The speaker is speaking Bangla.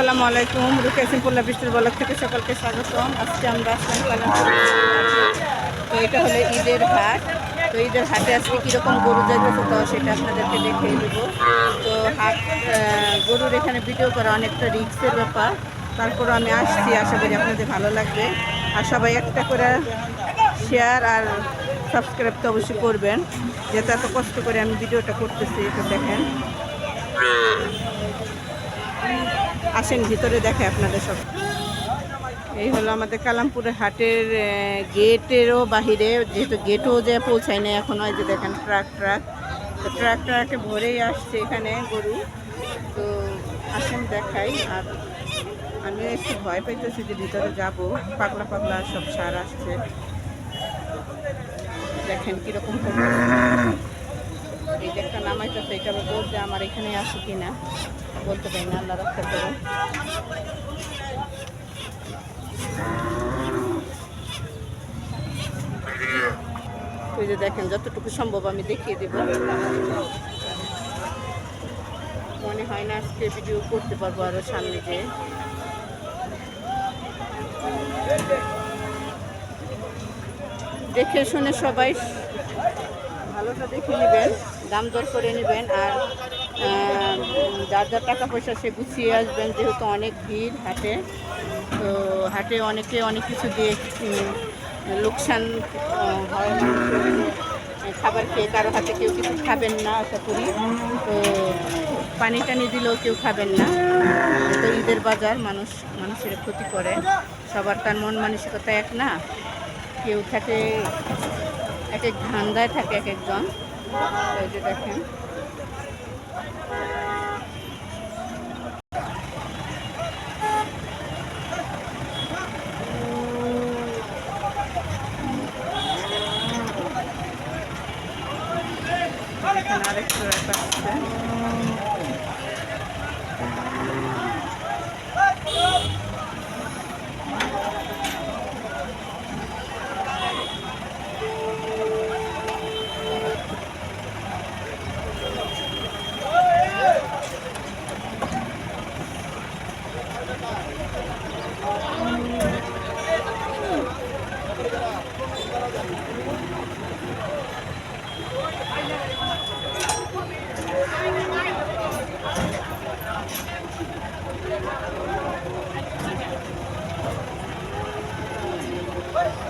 আসসালামু আলাইকুম। রুকে সিম্পল্লা বৃষ্টির বলক থেকে সকলকে স্বাগতম। আজকে আমরা আসলাম তো এটা হলো ঈদের হাট। তো ঈদের হাটে আজকে কীরকম গরু যাইতেছে তো সেটা আপনাদেরকে দেখিয়ে দেব। তো হাট গরুর এখানে ভিডিও করা অনেকটা রিক্সের ব্যাপার। তারপর আমি আসছি, আশা করি আপনাদের ভালো লাগবে। আর সবাই একটা করে শেয়ার আর সাবস্ক্রাইব তো অবশ্যই করবেন। যেহেতু এত কষ্ট করে আমি ভিডিওটা করতেছি, এটা দেখেন। আসেন, ভিতরে দেখে আপনাদের সব। এই হলো আমাদের কালামপুরের হাটের গেটেরও বাহিরে, যেহেতু গেটও যে পৌঁছায় না এখন হয় যে দেখেন ট্রাক ট্রাক। তো ট্রাক, ট্রাকে ভরেই আসছে এখানে গরু। তো আসেন দেখাই, আর আমিও একটু ভয় পাইতেছি যে ভিতরে যাব। পাগলা পাগলা সব সার আসছে। দেখেন কীরকম এই যে একটা নামাইতেছে, এটা বলতে আমার এখানে আসে কিনা, বলতে পারি না, আল্লাহ রক্ষা করুন। দেখেন, যতটুকু সম্ভব আমি দেখিয়ে দেব। মনে হয় না আজকে ভিডিও করতে পারব আরও সামনে যে দেখে শুনে সবাই ভালোটা দেখে নেবেন। দাম দর করে নেবেন আর যার যার টাকা পয়সা সে গুছিয়ে আসবেন, যেহেতু অনেক ভিড় হাটে। তো হাটে অনেকে অনেক কিছু দিয়ে লোকসান হয়। খাবার খেয়ে কারও হাতে কেউ কিছু খাবেন না, আশা করি। তো পানি টানি দিলেও কেউ খাবেন না। তো ঈদের বাজার মানুষ, মানুষের ক্ষতি করে। সবার তার মন মানসিকতা এক না। কেউ থাকে, এক এক ধান্দায় থাকে এক একজন। ওই যে দেখেন। আরেকটু রাখা আছে। Hey!